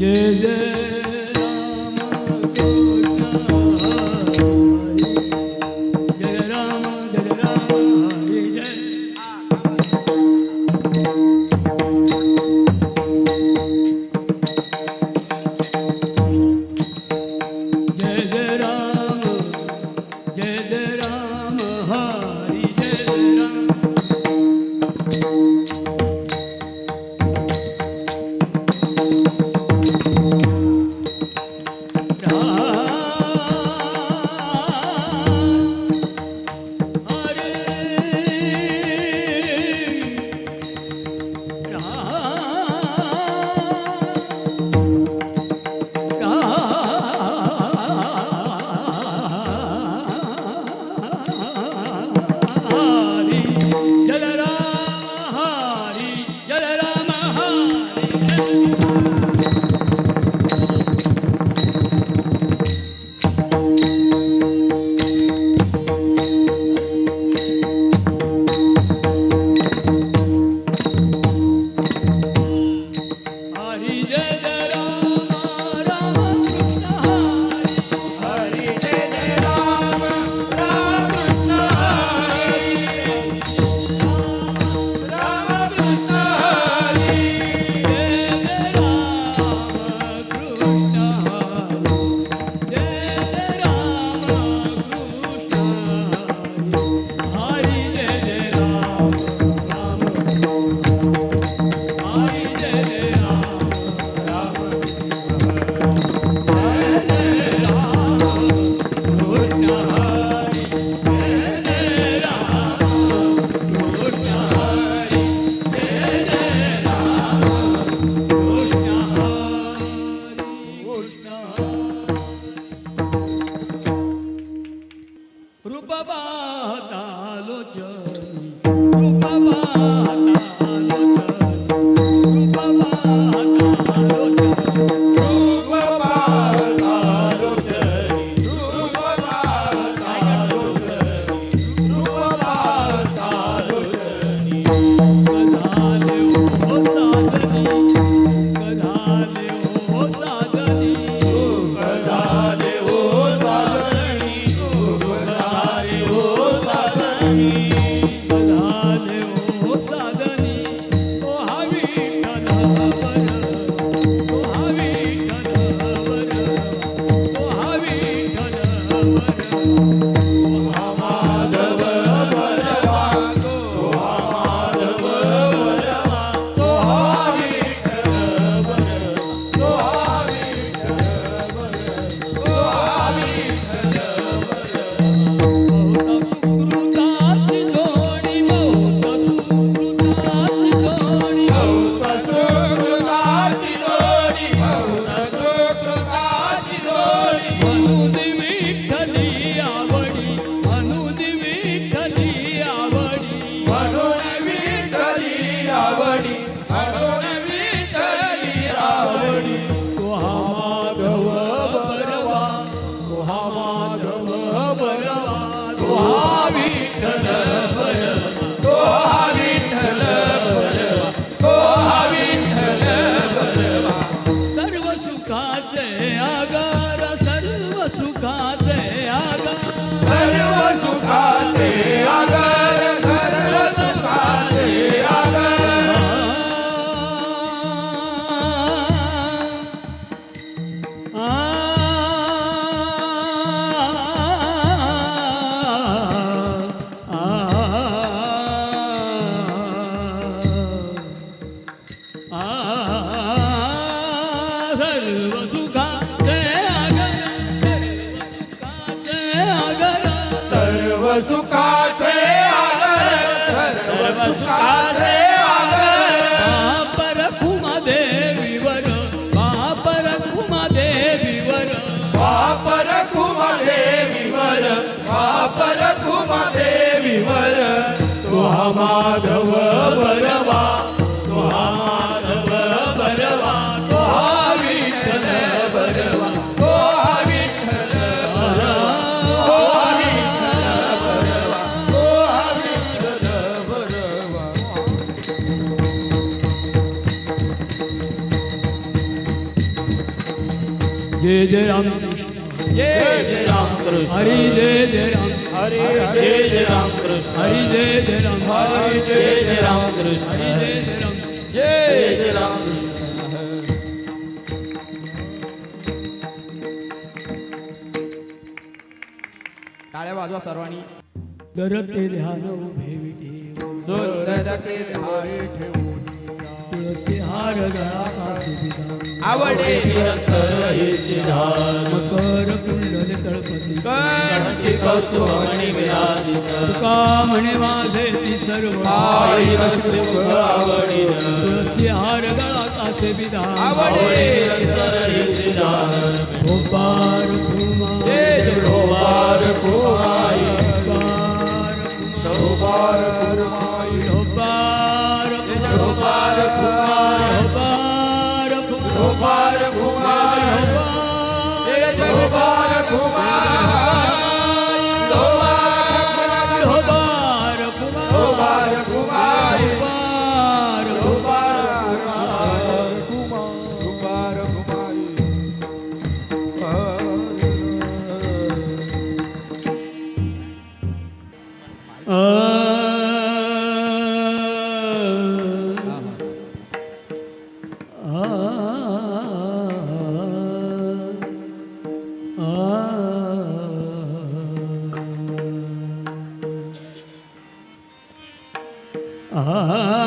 Yeah, yeah. जय जय राम कृष्ण। जय जय राम कृष्ण। हरी जय जय राम। हरी जय जय राम कृष्ण। हरी जय जय राम। हरी जय जय राम कृष्ण। हरी जय जय राम। जय जय राम कृष्ण। टाळ्या वाजवा सर्वांनी. दरते ध्यान उभे विठी। सुंदर ते धारे ठेवून तुळसी हार गळा आवडे धाम कर कुंडल तळपती कंठी कौस्तुभमणी तुका म्हणे माझे ती सर्व आई अष्टमुख आवडी विधान. आवडे अंतरहित धाम भोपार ઘુમાર ઘુમાર જગબાર ઘુમાર Ah.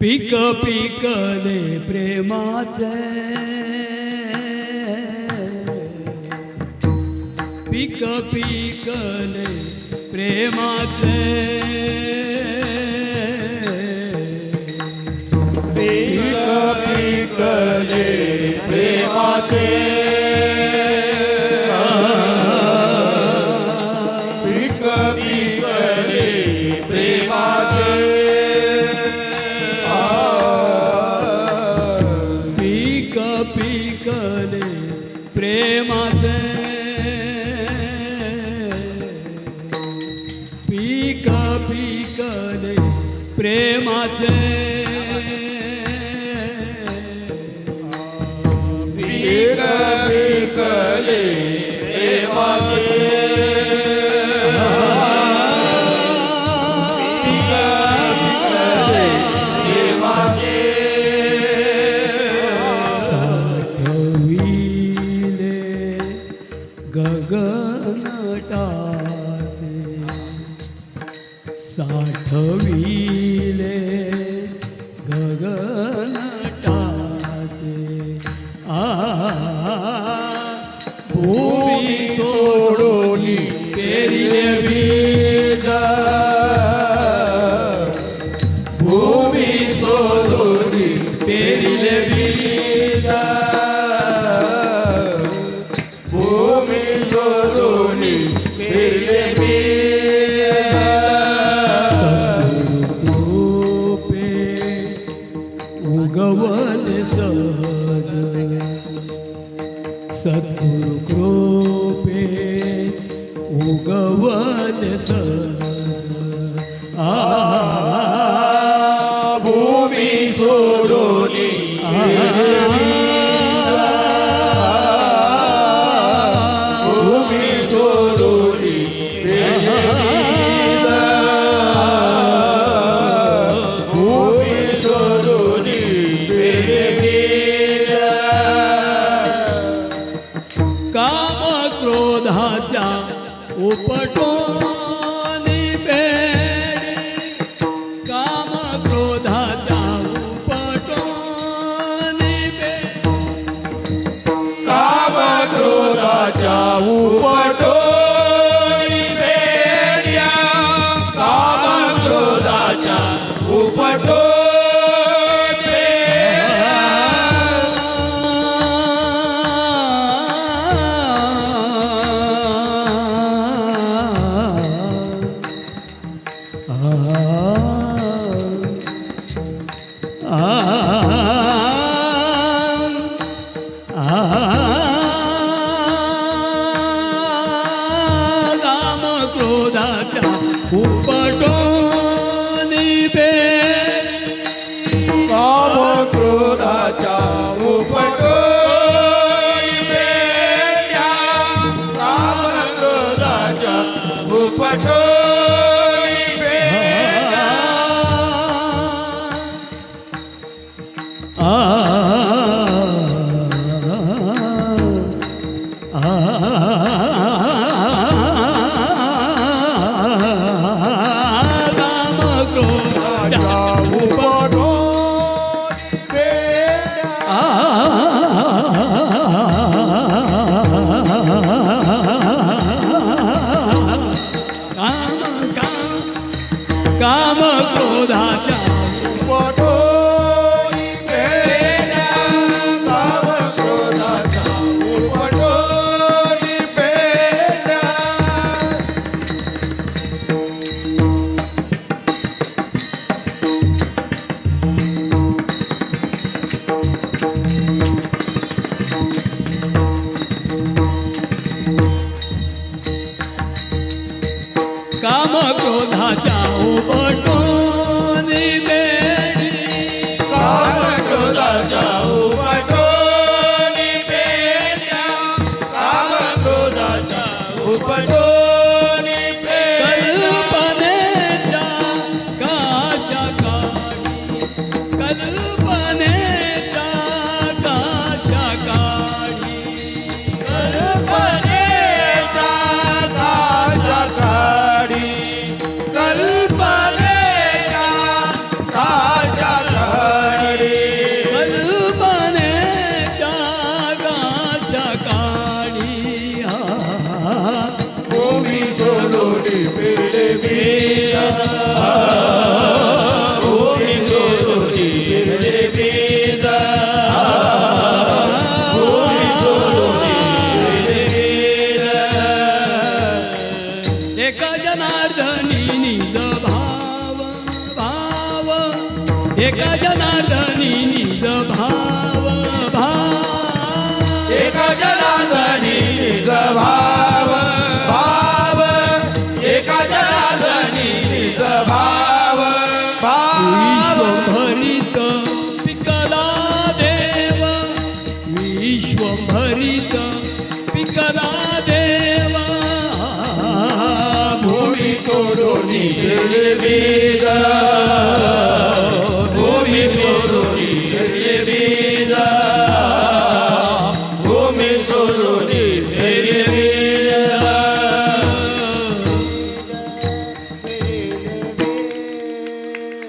पीक पिकले प्रेमाचे पीक पिकले प्रेमाचे पीक पिकले प्रेमाचे પ્રેમા છે પીકા પીકા પ્રેમા છે ગગન ટાસે સાઠવી उपटो my toes. કામ ક્રોધાચાર.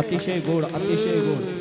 अतिशय गोड अतिशय गोड.